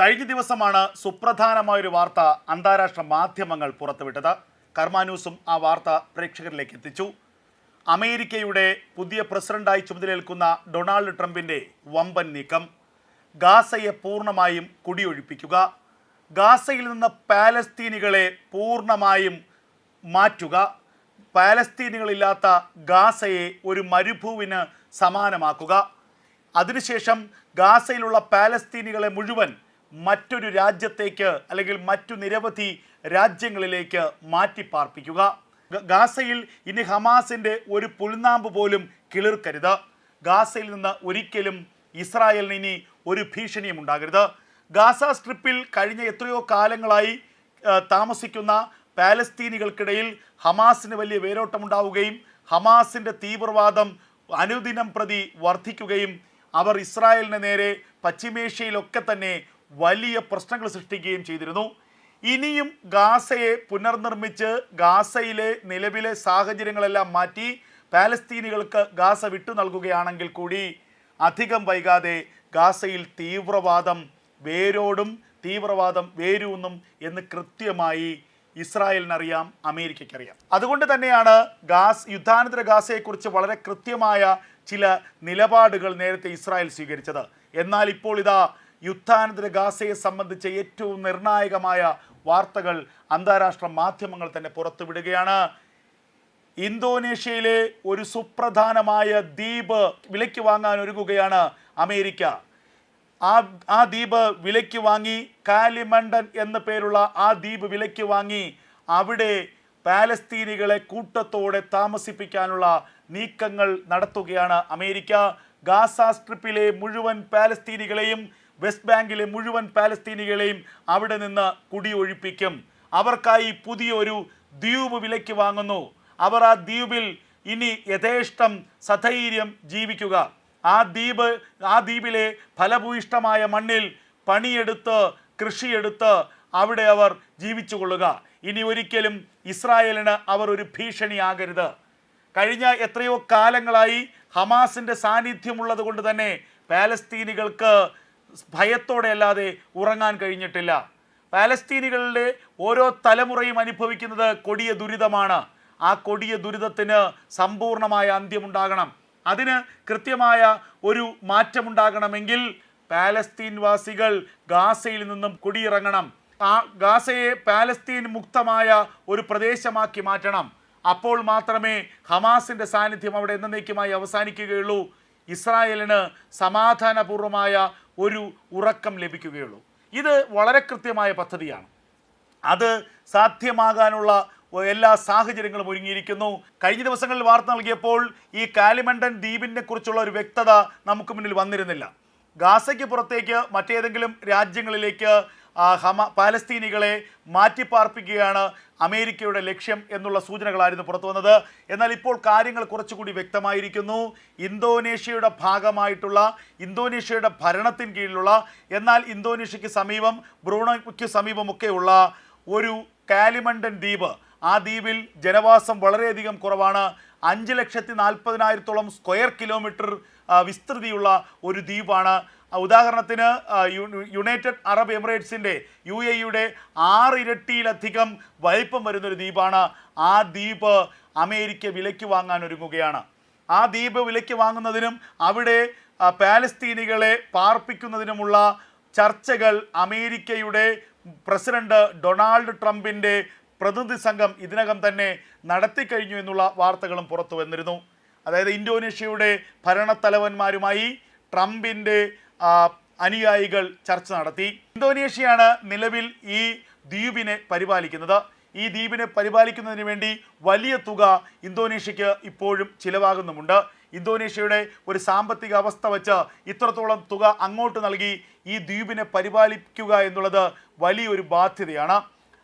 കഴിഞ്ഞ ദിവസമാണ് സുപ്രധാനമായൊരു വാർത്ത അന്താരാഷ്ട്ര മാധ്യമങ്ങൾ പുറത്തുവിട്ടത്. കർമാന്യൂസും ആ വാർത്ത പ്രേക്ഷകരിലേക്ക് എത്തിച്ചു. അമേരിക്കയുടെ പുതിയ പ്രസിഡന്റായി ചുമതലയേൽക്കുന്ന ഡൊണാൾഡ് ട്രംപിന്റെ വമ്പൻ നീക്കം. ഗാസയെ പൂർണമായും കുടിയൊഴിപ്പിക്കുക. ഗാസയിൽ നിന്ന് പാലസ്തീനികളെ പൂർണമായും മാറ്റുക. പാലസ്തീനികളില്ലാത്ത ഗാസയെ ഒരു മരുഭൂവിന് സമാനമാക്കുക. അതിനുശേഷം ഗാസയിലുള്ള പാലസ്തീനികളെ മുഴുവൻ മറ്റൊരു രാജ്യത്തേക്ക് അല്ലെങ്കിൽ മറ്റു നിരവധി രാജ്യങ്ങളിലേക്ക് മാറ്റിപ്പാർപ്പിക്കുക. ഗാസയിൽ ഇനി ഹമാസിന്റെ ഒരു പുൽനാമ്പ് പോലും കിളിർക്കരുത്. ഗാസയിൽ നിന്ന് ഒരിക്കലും ഇസ്രായേലിന് ഇനി ഒരു ഭീഷണിയും ഉണ്ടാകരുത്. ഗാസ സ്ട്രിപ്പിൽ കഴിഞ്ഞ എത്രയോ കാലങ്ങളായി താമസിക്കുന്ന പാലസ്തീനികൾക്കിടയിൽ ഹമാസിന് വലിയ വേരോട്ടമുണ്ടാവുകയും ഹമാസിന്റെ തീവ്രവാദം അനുദിനം പ്രതി വർദ്ധിക്കുകയും അവർ ഇസ്രായേലിന് നേരെ പശ്ചിമേഷ്യയിലൊക്കെ തന്നെ വലിയ പ്രശ്നങ്ങൾ സൃഷ്ടിക്കുകയും ചെയ്തിരുന്നു. ഇനിയും ഗാസയെ പുനർനിർമ്മിച്ച് ഗാസയിലെ നിലവിലെ സാഹചര്യങ്ങളെല്ലാം മാറ്റി പാലസ്തീനികൾക്ക് ഗാസ വിട്ടു നൽകുകയാണെങ്കിൽ കൂടി അധികം വൈകാതെ ഗാസയിൽ തീവ്രവാദം വേരോടും തീവ്രവാദം വേരൂന്നും എന്ന് കൃത്യമായി ഇസ്രായേലിനറിയാം അമേരിക്കയ്ക്കറിയാം. അതുകൊണ്ട് തന്നെയാണ് ഗാസ് യുദ്ധാനന്തര ഗാസയെക്കുറിച്ച് വളരെ കൃത്യമായ ചില നിലപാടുകൾ നേരത്തെ ഇസ്രായേൽ സ്വീകരിച്ചത്. എന്നാൽ ഇപ്പോൾ ഇതാ യുദ്ധാനന്തര ഗാസയെ സംബന്ധിച്ച ഏറ്റവും നിർണായകമായ വാർത്തകൾ അന്താരാഷ്ട്ര മാധ്യമങ്ങൾ തന്നെ പുറത്തുവിടുകയാണ്. ഇന്തോനേഷ്യയിലെ ഒരു സുപ്രധാനമായ ദ്വീപ് വിലയ്ക്ക് വാങ്ങാൻ ഒരുങ്ങുകയാണ് അമേരിക്ക. ആ ആ ദ്വീപ് വിലയ്ക്ക് വാങ്ങി കാലിമണ്ടൻ എന്ന പേരുള്ള ആ ദ്വീപ് വിലയ്ക്ക് വാങ്ങി അവിടെ പാലസ്തീനികളെ കൂട്ടത്തോടെ താമസിപ്പിക്കാനുള്ള നീക്കങ്ങൾ നടത്തുകയാണ് അമേരിക്ക. ഗാസ സ്ട്രിപ്പിലെ മുഴുവൻ പാലസ്തീനികളെയും വെസ്റ്റ് ബാങ്കിലെ മുഴുവൻ പാലസ്തീനികളെയും അവിടെ നിന്ന് കുടിയൊഴിപ്പിക്കും. അവർക്കായി പുതിയൊരു ദ്വീപ് വിലയ്ക്ക് വാങ്ങുന്നു. അവർ ആ ദ്വീപിൽ ഇനി യഥേഷ്ടം സധൈര്യം ജീവിക്കുക. ആ ദ്വീപ് ആ ദ്വീപിലെ ഫലഭൂയിഷ്ടമായ മണ്ണിൽ പണിയെടുത്ത് കൃഷിയെടുത്ത് അവിടെ അവർ ജീവിച്ചു കൊള്ളുക ഇനി ഒരിക്കലും ഇസ്രായേലിന് അവർ ഒരു ഭീഷണിയാകരുത്. കഴിഞ്ഞ എത്രയോ കാലങ്ങളായി ഹമാസിന്റെ സാന്നിധ്യമുള്ളത് കൊണ്ട് തന്നെ പാലസ്തീനികൾക്ക് ഭയത്തോടെ അല്ലാതെ ഉറങ്ങാൻ കഴിഞ്ഞിട്ടില്ല. പാലസ്തീനികളുടെ ഓരോ തലമുറയും അനുഭവിക്കുന്നത് കൊടിയ ദുരിതമാണ്. ആ കൊടിയ ദുരിതത്തിന് സമ്പൂർണമായ അന്ത്യമുണ്ടാകണം. അതിന് കൃത്യമായ ഒരു മാറ്റമുണ്ടാകണമെങ്കിൽ പാലസ്തീൻ വാസികൾ ഗാസയിൽ നിന്നും കുടിയിറങ്ങണം. ആ ഗാസയെ പാലസ്തീൻ മുക്തമായ ഒരു പ്രദേശമാക്കി മാറ്റണം. അപ്പോൾ മാത്രമേ ഹമാസിന്റെ സാന്നിധ്യം അവിടെ എന്നേക്കുമായി അവസാനിക്കുകയുള്ളൂ. ഇസ്രായേലിന് സമാധാനപൂർവമായ ഒരു ഉറക്കം ലഭിക്കുകയുള്ളൂ. ഇത് വളരെ കൃത്യമായ പദ്ധതിയാണ്. അത് സാധ്യമാകാനുള്ള എല്ലാ സാഹചര്യങ്ങളും ഒരുങ്ങിയിരിക്കുന്നു. കഴിഞ്ഞ ദിവസങ്ങളിൽ വാർത്ത നൽകിയപ്പോൾ ഈ കാലിമണ്ടൻ ദ്വീപിനെ കുറിച്ചുള്ള ഒരു വ്യക്തത നമുക്ക് മുന്നിൽ വന്നിരുന്നില്ല. ഗാസയ്ക്ക് പുറത്തേക്ക് മറ്റേതെങ്കിലും രാജ്യങ്ങളിലേക്ക് ഹമ പാലസ്തീനികളെ മാറ്റിപ്പാർപ്പിക്കുകയാണ് അമേരിക്കയുടെ ലക്ഷ്യം എന്നുള്ള സൂചനകളായിരുന്നു പുറത്തു വന്നത്. എന്നാൽ ഇപ്പോൾ കാര്യങ്ങൾ കുറച്ചുകൂടി വ്യക്തമായിരിക്കുന്നു. ഇന്തോനേഷ്യയുടെ ഭാഗമായിട്ടുള്ള ഇന്തോനേഷ്യയുടെ ഭരണത്തിന് കീഴിലുള്ള എന്നാൽ ഇന്തോനേഷ്യയ്ക്ക് സമീപം ബ്രൂണോയ്ക്ക് സമീപമൊക്കെയുള്ള ഒരു കാലിമണ്ടൻ ദ്വീപ് ആ ദ്വീപിൽ ജനവാസം വളരെയധികം കുറവാണ്. അഞ്ച് ലക്ഷത്തി നാൽപ്പതിനായിരത്തോളം സ്ക്വയർ കിലോമീറ്റർ വിസ്തൃതിയുള്ള ഒരു ദ്വീപാണ്. ഉദാഹരണത്തിന് യുണൈറ്റഡ് അറബ് എമിറേറ്റ്സിന്റെ യു എ യുടെ ആറ് ഇരട്ടിയിലധികം വലിപ്പം വരുന്നൊരു ദ്വീപാണ്. ആ ദ്വീപ് അമേരിക്ക വിലയ്ക്ക് വാങ്ങാൻ ഒരുങ്ങുകയാണ്. ആ ദ്വീപ് വിലയ്ക്ക് വാങ്ങുന്നതിനും അവിടെ പാലസ്തീനികളെ പാർപ്പിക്കുന്നതിനുമുള്ള ചർച്ചകൾ അമേരിക്കയുടെ പ്രസിഡന്റ് ഡൊണാൾഡ് ട്രംപിന്റെ പ്രതിനിധി സംഘം ഇതിനകം തന്നെ നടത്തിക്കഴിഞ്ഞു എന്നുള്ള വാർത്തകളും പുറത്തു വന്നിരുന്നു. അതായത് ഇന്തോനേഷ്യയുടെ ഭരണത്തലവന്മാരുമായി ട്രംപിന്റെ അനുയായികൾ ചർച്ച നടത്തി. ഇന്തോനേഷ്യയാണ് നിലവിൽ ഈ ദ്വീപിനെ പരിപാലിക്കുന്നത്. ഈ ദ്വീപിനെ പരിപാലിക്കുന്നതിന് വേണ്ടി വലിയ തുക ഇന്തോനേഷ്യക്ക് ഇപ്പോഴും ചിലവാകുന്നുമുണ്ട്. ഇന്തോനേഷ്യയുടെ ഒരു സാമ്പത്തിക അവസ്ഥ വച്ച് ഇത്രത്തോളം തുക അങ്ങോട്ട് നൽകി ഈ ദ്വീപിനെ പരിപാലിക്കുക എന്നുള്ളത് വലിയൊരു ബാധ്യതയാണ്.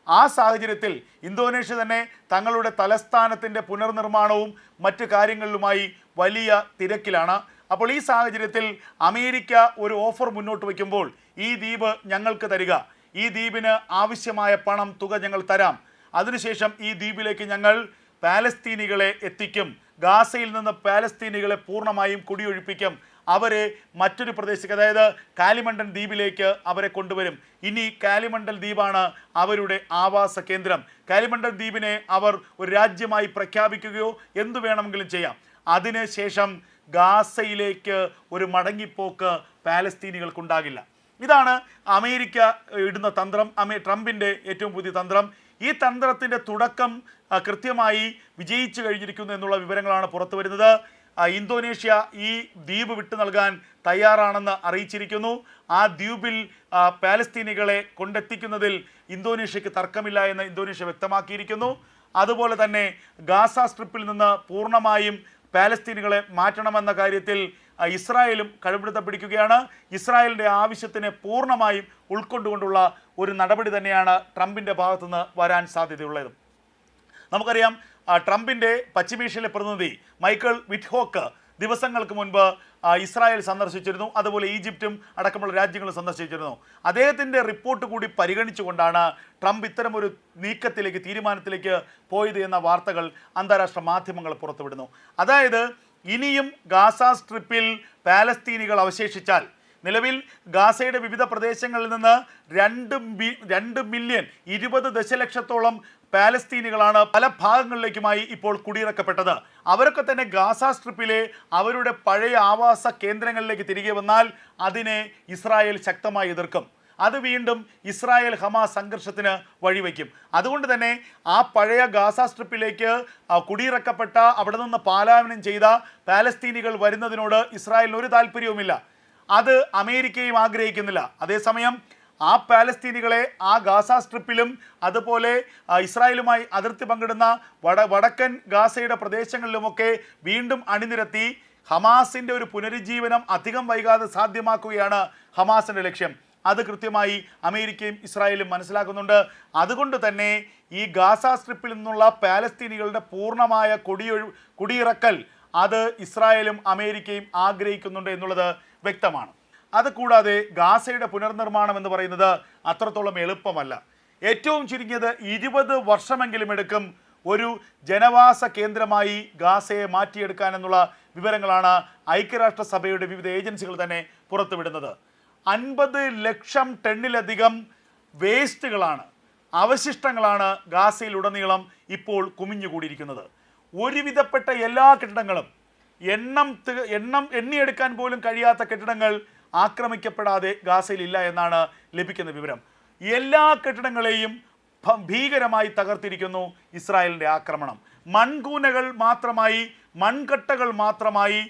ആ സാഹചര്യത്തിൽ ഇന്തോനേഷ്യ തന്നെ തങ്ങളുടെ തലസ്ഥാനത്തിന്റെ പുനർനിർമ്മാണവും മറ്റു കാര്യങ്ങളിലുമായി വലിയ തിരക്കിലാണ്. അപ്പോൾ ഈ സാഹചര്യത്തിൽ അമേരിക്ക ഒരു ഓഫർ മുന്നോട്ട് വയ്ക്കുമ്പോൾ ഈ ദ്വീപ് ഞങ്ങൾക്ക് തരിക. ഈ ദ്വീപിന് ആവശ്യമായ പണം തുക ഞങ്ങൾ തരാം. അതിനുശേഷം ഈ ദ്വീപിലേക്ക് ഞങ്ങൾ പാലസ്തീനികളെ എത്തിക്കും. ഗാസയിൽ നിന്ന് പാലസ്തീനികളെ പൂർണമായും കുടിയൊഴിപ്പിക്കും. അവരെ മറ്റൊരു പ്രദേശത്തേക്ക് അതായത് കാലിമണ്ടൻ ദ്വീപിലേക്ക് അവരെ കൊണ്ടുവരും. ഇനി കാലിമണ്ടൽ ദ്വീപാണ് അവരുടെ ആവാസ കേന്ദ്രം. കാലിമണ്ടൽ ദ്വീപിനെ അവർ ഒരു രാജ്യമായി പ്രഖ്യാപിക്കുകയോ എന്തു വേണമെങ്കിലും ചെയ്യാം. അതിനുശേഷം ഗാസയിലേക്ക് ഒരു മടങ്ങിപ്പോക്ക് പാലസ്തീനികൾക്കുണ്ടാകില്ല. ഇതാണ് അമേരിക്ക ഇടുന്ന തന്ത്രം അമേ ട്രംപിന്റെ ഏറ്റവും പുതിയ തന്ത്രം. ഈ തന്ത്രത്തിന്റെ തുടക്കം കൃത്യമായി വിജയിച്ചു കഴിഞ്ഞിരിക്കുന്നു എന്നുള്ള വിവരങ്ങളാണ് പുറത്തു വരുന്നത് ഇന്തോനേഷ്യ ഈ ദ്വീപ് വിട്ടു നൽകാൻ തയ്യാറാണെന്ന് അറിയിച്ചിരിക്കുന്നു. ആ ദ്വീപിൽ പാലസ്തീനികളെ കൊണ്ടെത്തിക്കുന്നതിൽ ഇന്തോനേഷ്യക്ക് തർക്കമില്ല എന്ന് ഇന്തോനേഷ്യ വ്യക്തമാക്കിയിരിക്കുന്നു. അതുപോലെ തന്നെ ഗാസ സ്ട്രിപ്പിൽ നിന്ന് പൂർണമായും പാലസ്തീനുകളെ മാറ്റണമെന്ന കാര്യത്തിൽ ഇസ്രായേലും കടുപിടുത്തം പിടിക്കുകയാണ്. ഇസ്രായേലിന്റെ ആവശ്യത്തിനെ പൂർണമായും ഉൾക്കൊണ്ടുകൊണ്ടുള്ള ഒരു നടപടി തന്നെയാണ് ട്രംപിന്റെ ഭാഗത്തുനിന്ന് വരാൻ സാധ്യതയുള്ളത്. നമുക്കറിയാം ട്രംപിന്റെ പശ്ചിമേഷ്യയിലെ പ്രതിനിധി മൈക്കിൾ വിറ്റ്ഹോക്ക് ദിവസങ്ങൾക്ക് മുൻപ് ഇസ്രായേൽ സന്ദർശിച്ചിരുന്നു. അതുപോലെ ഈജിപ്തും അടക്കമുള്ള രാജ്യങ്ങൾ സന്ദർശിച്ചിരുന്നു. അദ്ദേഹത്തിന്റെ റിപ്പോർട്ട് കൂടി പരിഗണിച്ചുകൊണ്ടാണ് ട്രംപ് ഇത്തരമൊരു നീക്കത്തിലേക്ക് തീരുമാനത്തിലേക്ക് പോയത് എന്ന വാർത്തകൾ അന്താരാഷ്ട്ര മാധ്യമങ്ങൾ പുറത്തുവിടുന്നു. അതായത് ഇനിയും ഗാസ സ്ട്രിപ്പിൽ പാലസ്തീനികൾ അവശേഷിച്ചാൽ നിലവിൽ ഗാസയുടെ വിവിധ പ്രദേശങ്ങളിൽ നിന്ന് രണ്ട് രണ്ട് മില്യൺ ഇരുപത് ദശലക്ഷത്തോളം പാലസ്തീനുകളാണ് പല ഭാഗങ്ങളിലേക്കുമായി ഇപ്പോൾ കുടിയിറക്കപ്പെട്ടത്. അവരൊക്കെ തന്നെ ഗാസ സ്ട്രിപ്പിലെ അവരുടെ പഴയ ആവാസ കേന്ദ്രങ്ങളിലേക്ക് തിരികെ വന്നാൽ അതിനെ ഇസ്രായേൽ ശക്തമായി എതിർക്കും. അത് വീണ്ടും ഇസ്രായേൽ ഹമാസ് സംഘർഷത്തിന് വഴിവെക്കും. അതുകൊണ്ട് തന്നെ ആ പഴയ ഗാസ സ്ട്രിപ്പിലേക്ക് കുടിയിറക്കപ്പെട്ട അവിടെ നിന്ന് പാലായനം ചെയ്ത പാലസ്തീനികൾ വരുന്നതിനോട് ഇസ്രായേലിന് ഒരു താല്പര്യവുമില്ല. അത് അമേരിക്കയും ആഗ്രഹിക്കുന്നില്ല. അതേസമയം ആ പാലസ്തീനികളെ ആ ഗാസ സ്ട്രിപ്പിലും അതുപോലെ ഇസ്രായേലുമായി അതിർത്തി പങ്കിടുന്ന വട വടക്കൻ ഗാസയുടെ പ്രദേശങ്ങളിലുമൊക്കെ വീണ്ടും അണിനിരത്തി ഹമാസിന്റെ ഒരു പുനരുജ്ജീവനം അധികം വൈകാതെ സാധ്യമാക്കുകയാണ് ഹമാസിന്റെ ലക്ഷ്യം. അത് കൃത്യമായി അമേരിക്കയും ഇസ്രായേലും മനസ്സിലാക്കുന്നുണ്ട്. അതുകൊണ്ട് തന്നെ ഈ ഗാസ സ്ട്രിപ്പിൽ നിന്നുള്ള പാലസ്തീനികളുടെ പൂർണമായ കൊടിയൊഴി കുടിയിറക്കൽ അത് ഇസ്രായേലും അമേരിക്കയും ആഗ്രഹിക്കുന്നുണ്ട് എന്നുള്ളത് വ്യക്തമാണ്. അത് കൂടാതെ ഗാസയുടെ പുനർനിർമ്മാണം എന്ന് പറയുന്നത് അത്രത്തോളം എളുപ്പമല്ല. ഏറ്റവും ചുരുങ്ങിയത് ഇരുപത് വർഷമെങ്കിലും എടുക്കും ഒരു ജനവാസ കേന്ദ്രമായി ഗാസയെ മാറ്റിയെടുക്കാൻ എന്നുള്ള വിവരങ്ങളാണ് ഐക്യരാഷ്ട്രസഭയുടെ വിവിധ ഏജൻസികൾ തന്നെ പുറത്തുവിടുന്നത്. അൻപത് ലക്ഷം ടണ്ണിലധികം വേസ്റ്റുകളാണ് അവശിഷ്ടങ്ങളാണ് ഗാസയിൽ ഗാസയിലുടനീളം ഇപ്പോൾ കുമിഞ്ഞുകൂടിയിരിക്കുന്നത്. ഒരുവിധപ്പെട്ട എല്ലാ കെട്ടിടങ്ങളും എണ്ണം എണ്ണം എണ്ണിയെടുക്കാൻ പോലും കഴിയാത്ത കെട്ടിടങ്ങൾ ആക്രമിക്കപ്പെടാതെ ഗാസയിൽ ഇല്ല എന്നാണ് ലഭിക്കുന്ന വിവരം. എല്ലാ കെട്ടിടങ്ങളെയും ഭീകരമായി തകർത്തിരിക്കുന്നു ഇസ്രായേലിന്റെ ആക്രമണം. മൺകൂനകൾ മാത്രമായി മൺകട്ടകൾ മാത്രമായി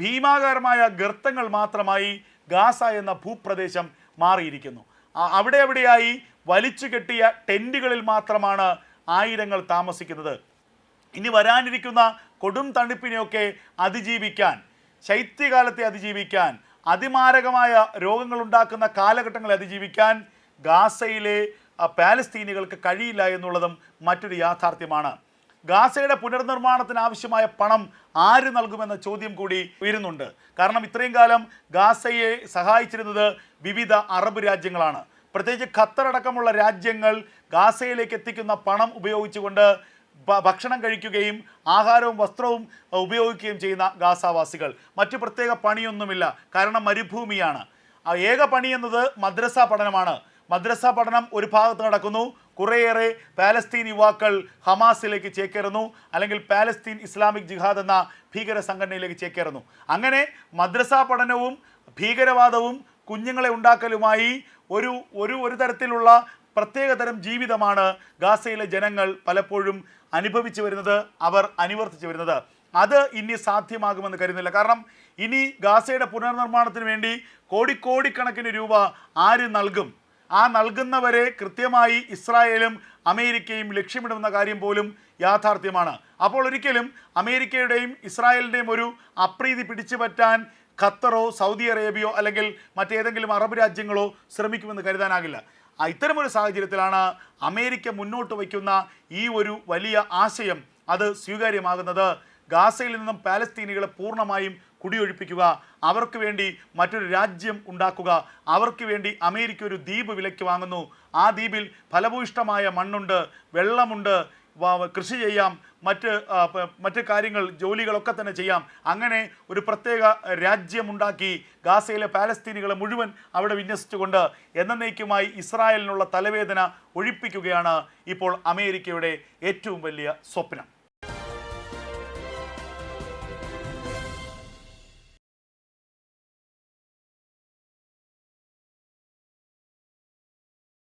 ഭീമാകാരമായ ഗർത്തങ്ങൾ മാത്രമായി ഗാസ എന്ന ഭൂപ്രദേശം മാറിയിരിക്കുന്നു. അവിടെ എവിടെയായി വലിച്ചു കെട്ടിയ ടെന്റുകളിൽ മാത്രമാണ് ആയിരങ്ങൾ താമസിക്കുന്നത്. ഇനി വരാനിരിക്കുന്ന കൊടും തണുപ്പിനെയൊക്കെ അതിജീവിക്കാൻ ശൈത്യകാലത്തെ അതിജീവിക്കാൻ അതിമാരകമായ രോഗങ്ങൾ ഉണ്ടാക്കുന്ന കാലഘട്ടങ്ങളെ അതിജീവിക്കാൻ ഗാസയിലെ പാലസ്തീനികൾക്ക് കഴിയില്ല എന്നുള്ളതും മറ്റൊരു യാഥാർത്ഥ്യമാണ്. ഗാസയുടെ പുനർനിർമ്മാണത്തിന് ആവശ്യമായ പണം ആര് നൽകുമെന്ന ചോദ്യം കൂടി ഉയരുന്നുണ്ട്. കാരണം ഇത്രയും കാലം ഗാസയെ സഹായിച്ചിരുന്നത് വിവിധ അറബ് രാജ്യങ്ങളാണ്. പ്രത്യേകിച്ച് ഖത്തർ അടക്കമുള്ള രാജ്യങ്ങൾ ഗാസയിലേക്ക് എത്തിക്കുന്ന പണം ഉപയോഗിച്ചുകൊണ്ട് ഭക്ഷണം കഴിക്കുകയും ആഹാരവും വസ്ത്രവും ഉപയോഗിക്കുകയും ചെയ്യുന്ന ഗാസാവാസികൾ. മറ്റു പ്രത്യേക പണിയൊന്നുമില്ല. കാരണം മരുഭൂമിയാണ്. ഏക പണി എന്നത് മദ്രസ പഠനമാണ്. മദ്രസ പഠനം ഒരു ഭാഗത്ത് നടക്കുന്നു. കുറേയേറെ പാലസ്തീൻ യുവാക്കൾ ഹമാസിലേക്ക് ചേക്കേറുന്നു. അല്ലെങ്കിൽ പാലസ്തീൻ ഇസ്ലാമിക് ജിഹാദ് എന്ന ഭീകര സംഘടനയിലേക്ക് ചേക്കേറുന്നു. അങ്ങനെ മദ്രസ പഠനവും ഭീകരവാദവും കുഞ്ഞുങ്ങളെ ഉണ്ടാക്കലുമായി ഒരു ഒരു ഒരു തരത്തിലുള്ള പ്രത്യേകതരം ജീവിതമാണ് ഗാസയിലെ ജനങ്ങൾ പലപ്പോഴും അനുഭവിച്ചു വരുന്നത് അവർ അനുവർത്തിച്ചു വരുന്നത്. അത് ഇനി സാധ്യമാകുമെന്ന് കരുതുന്നില്ല. കാരണം ഇനി ഗാസയുടെ പുനർനിർമ്മാണത്തിന് വേണ്ടി കോടിക്കോടിക്കണക്കിന് രൂപ ആര് നൽകും? ആ നൽകുന്നവരെ കൃത്യമായി ഇസ്രായേലും അമേരിക്കയും ലക്ഷ്യമിടുന്ന കാര്യം പോലും യാഥാർത്ഥ്യമാണ്. അപ്പോൾ ഒരിക്കലും അമേരിക്കയുടെയും ഇസ്രായേലിന്റെയും ഒരു അപ്രീതി പിടിച്ചു പറ്റാൻ ഖത്തറോ സൗദി അറേബ്യയോ അല്ലെങ്കിൽ മറ്റേതെങ്കിലും അറബ് രാജ്യങ്ങളോ ശ്രമിക്കുമെന്ന് കരുതാനാകില്ല. ഇത്തരമൊരു സാഹചര്യത്തിലാണ് അമേരിക്ക മുന്നോട്ട് വയ്ക്കുന്ന ഈ ഒരു വലിയ ആശയം അത് സ്വീകാര്യമാകുന്നത്. ഗാസയിൽ നിന്നും പാലസ്തീനികളെ പൂർണമായും കുടിയൊഴിപ്പിക്കുക അവർക്ക് വേണ്ടി മറ്റൊരു രാജ്യം ഉണ്ടാക്കുക അവർക്ക് വേണ്ടി അമേരിക്ക ഒരു ദ്വീപ് വിലയ്ക്ക് വാങ്ങുന്നു. ആ ദ്വീപിൽ ഫലഭൂയിഷ്ടമായ മണ്ണുണ്ട് വെള്ളമുണ്ട് കൃഷി ചെയ്യാം മറ്റ് മറ്റു കാര്യങ്ങൾ ജോലികളൊക്കെ തന്നെ ചെയ്യാം. അങ്ങനെ ഒരു പ്രത്യേക രാജ്യമുണ്ടാക്കി ഗാസയിലെ പാലസ്തീനികളെ മുഴുവൻ അവിടെ വിന്യസിച്ചുകൊണ്ട് എന്നേക്കുമായി ഇസ്രായേലിനുള്ള തലവേദന ഒഴിപ്പിക്കുകയാണ് ഇപ്പോൾ അമേരിക്കയുടെ ഏറ്റവും വലിയ സ്വപ്നം.